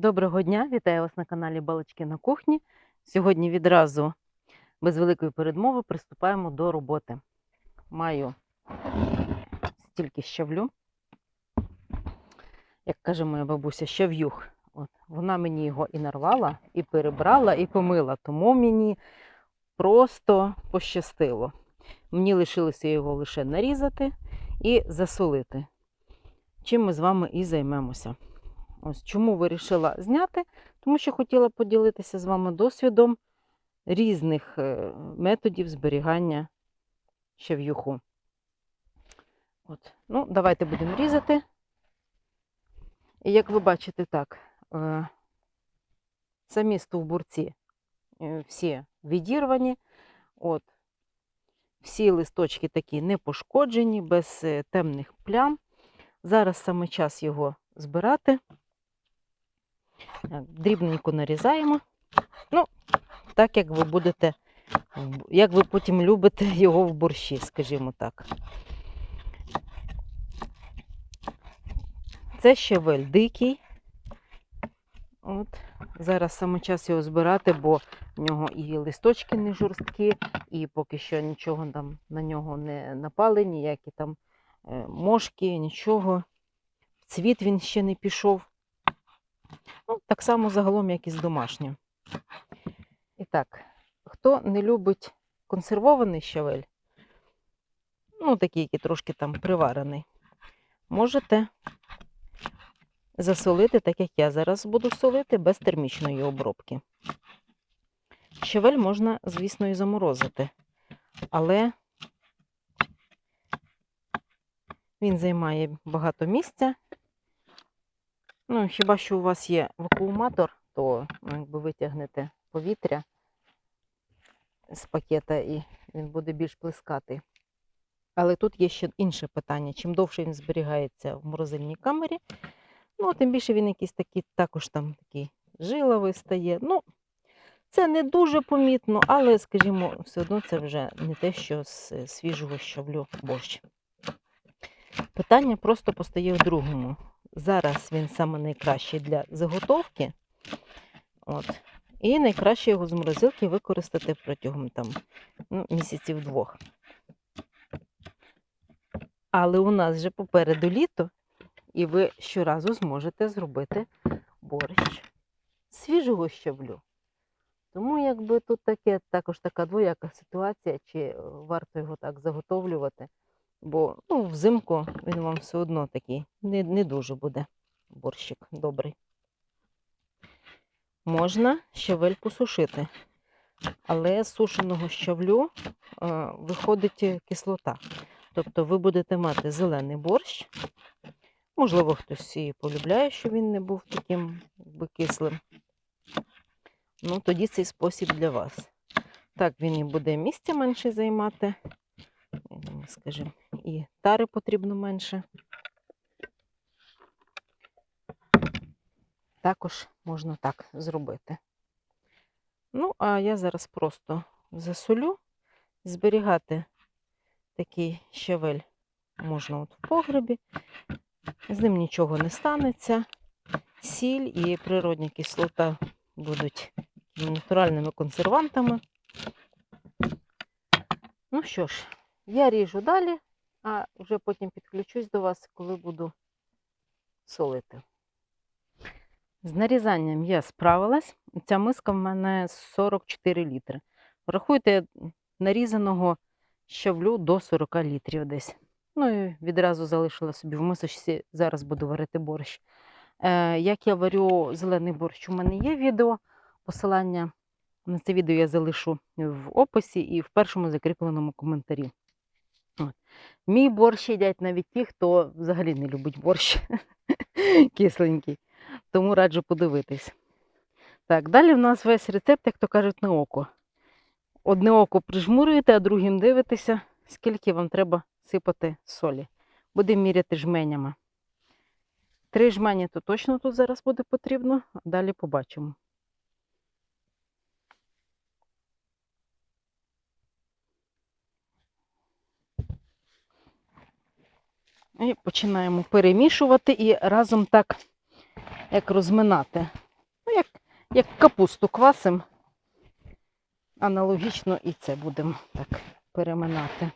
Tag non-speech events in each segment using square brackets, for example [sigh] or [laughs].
Доброго дня, вітаю вас на каналі Балочки на кухні. Сьогодні відразу без великої передмови приступаємо до роботи. Маю стільки щавлю. Як каже моя бабуся, щав'юх. От, вона мені його і нарвала, і перебрала, і помила, тому мені просто пощастило. Мені лишилося його лише нарізати і засолити. Чим ми з вами і займемося. Ось чому вирішила зняти, тому що хотіла поділитися з вами досвідом різних е, методів зберігання щав'юху. От. Ну, давайте будемо різати. І як ви бачите, так, е, самі стовбурці е, всі відірвані. От. Всі листочки такі не пошкоджені, без темних плям. Зараз саме час його збирати. Так, дрібненько нарізаємо. Ну, так як ви будете, як ви потім любите [laughs] його в борщі, скажімо так. Це щавель дикий. От. Зараз саме час його збирати, бо в нього і листочки не жорсткі, і поки що нічого там на нього не напали, ніякі там е, мошки, нічого. Цвіт він ще не пішов. Ну, так само загалом, як і з домашнім. І так, хто не любить консервований щавель, ну, такий, який трошки там приварений, можете засолити, так як я зараз буду солити, без термічної обробки. Щавель можна, звісно, і заморозити, але він займає багато місця. Ну, хіба що у вас є вакууматор, то ну, якби витягнете повітря з пакета і він буде більш плескатий. Але тут є ще інше питання. Чим довше він зберігається в морозильній камері, ну, тим більше він якийсь такий, також там такий жиловий стає. Ну, це не дуже помітно, але, скажімо, все одно це вже не те, що з свіжого щавлю борщ. Питання просто постає в другому. Зараз він саме найкращий для заготовки. От. І найкраще його з морозилки використати протягом там, ну, місяців двох. Але у нас вже попереду літо, і ви щоразу зможете зробити борщ свіжого щавлю. Тому якби тут таке, також така двояка ситуація, чи е, варто його так заготовлювати. Бо ну, взимку він вам все одно такий не, не дуже буде борщик добрий. Можна щавель посушити, але з сушеного щавлю е, виходить кислота. Тобто ви будете мати зелений борщ. Можливо, хтось і полюбляє, що він не був таким якби, кислим. Ну, тоді цей спосіб для вас. Так, він і буде місця менше займати. Скажімо, і тари потрібно менше. Також можна так зробити. Ну, а я зараз просто засолю. Зберігати такий щавель можна от в погребі. З ним нічого не станеться. Сіль і природня кислота будуть натуральними консервантами. Ну що ж, я ріжу далі, а вже потім підключусь до вас, коли буду солити. З нарізанням я справилась. Ця миска в мене 44 літри. Рахуйте, нарізаного щавлю до 40 літрів десь. Ну і відразу залишила собі в мисочці, зараз буду варити борщ. Е, як я варю зелений борщ, у мене є відео. Посилання на це відео я залишу в описі і в першому закріпленому коментарі. Мій борщ їдять навіть ті, хто взагалі не любить борщ [laughs] кисленький. Тому раджу подивитись. Так, далі в нас весь рецепт, як то кажуть, на око. Одне око прижмурюєте, а другим дивитеся, скільки вам треба сипати солі. Будемо міряти жменями. Три жмені то точно тут зараз буде потрібно, а далі побачимо. І починаємо перемішувати і разом так, як розминати Ну, Як капусту квасим. Аналогічно і це будемо так переминати.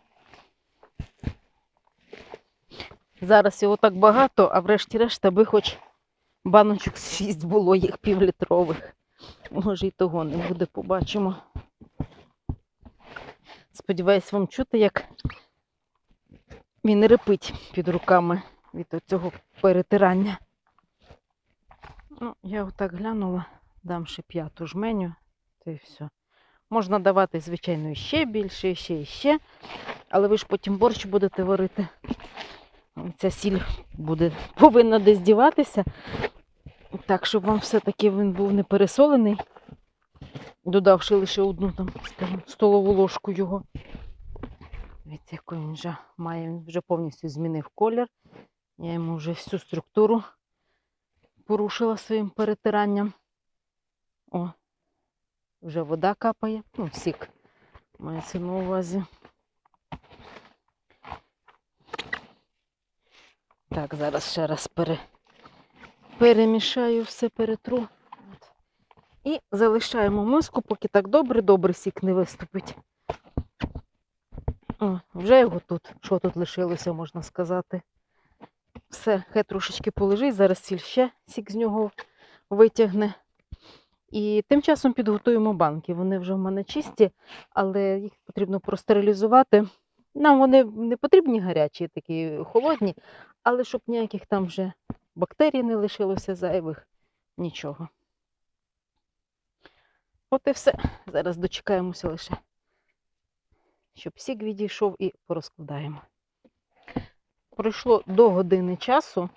Зараз його так багато, а врешті-решт, аби хоч баночок 6 було, їх півлітрових. Може, і того не буде, побачимо. Сподіваюсь, вам чути, як він репить під руками від цього перетирання. Ну, я отак глянула, дам ще п'яту жменю, то і все. Можна давати, звичайно, ще більше, ще, і ще. Але ви ж потім борщ будете варити. Ця сіль буде, повинна десь діватися. Так, щоб вам все-таки він був не пересолений, додавши лише одну там, столову ложку його. Дивіться, який він вже має, він вже повністю змінив колір. Я йому вже всю структуру порушила своїм перетиранням. О, вже вода капає, ну, сік мається на увазі. Так, зараз ще раз пере... перемішаю все, перетру. І залишаємо миску, поки так добре-добре сік не виступить. О, вже його тут, що тут лишилося, можна сказати. Все, хай трошечки полежить, зараз сіль ще сік з нього витягне. І тим часом підготуємо банки. Вони вже в мене чисті, але їх потрібно простерилізувати. Нам вони не потрібні гарячі, такі холодні, але щоб ніяких там вже бактерій не лишилося зайвих, нічого. От і все. Зараз дочекаємося лише, щоб сік відійшов і порозкладаємо. Пройшло до години часу,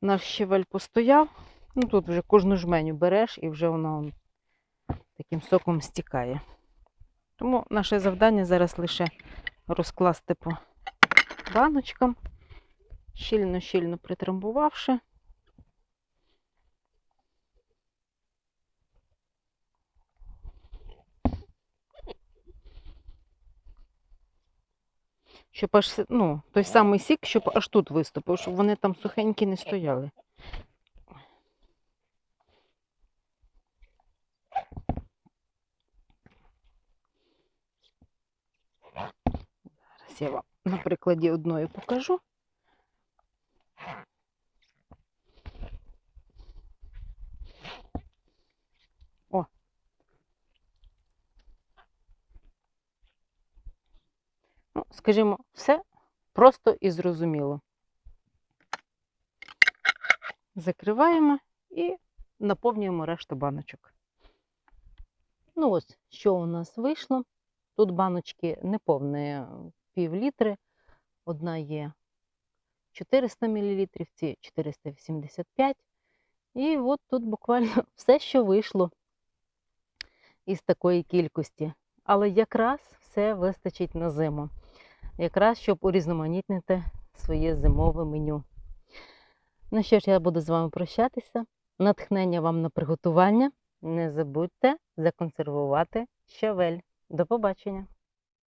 наш щавель постояв. Ну тут вже кожну жменю береш і вже вона он, таким соком стікає. Тому наше завдання зараз лише розкласти по баночкам, щільно-щільно притрамбувавши. Щоб аж, ну, той самий сік, щоб аж тут виступив, щоб вони там сухенькі не стояли. Зараз я вам на прикладі одної покажу. Скажімо, все просто і зрозуміло. Закриваємо і наповнюємо решту баночок. Ну ось, що у нас вийшло. Тут баночки неповні, пів літри. Одна є 400 мл, ці 485 І от тут буквально [laughs] все, що вийшло із такої кількості. Але якраз все вистачить на зиму. Якраз щоб урізноманітнити своє зимове меню. Ну що ж, я буду з вами прощатися. Натхнення вам на приготування. Не забудьте законсервувати щавель. До побачення!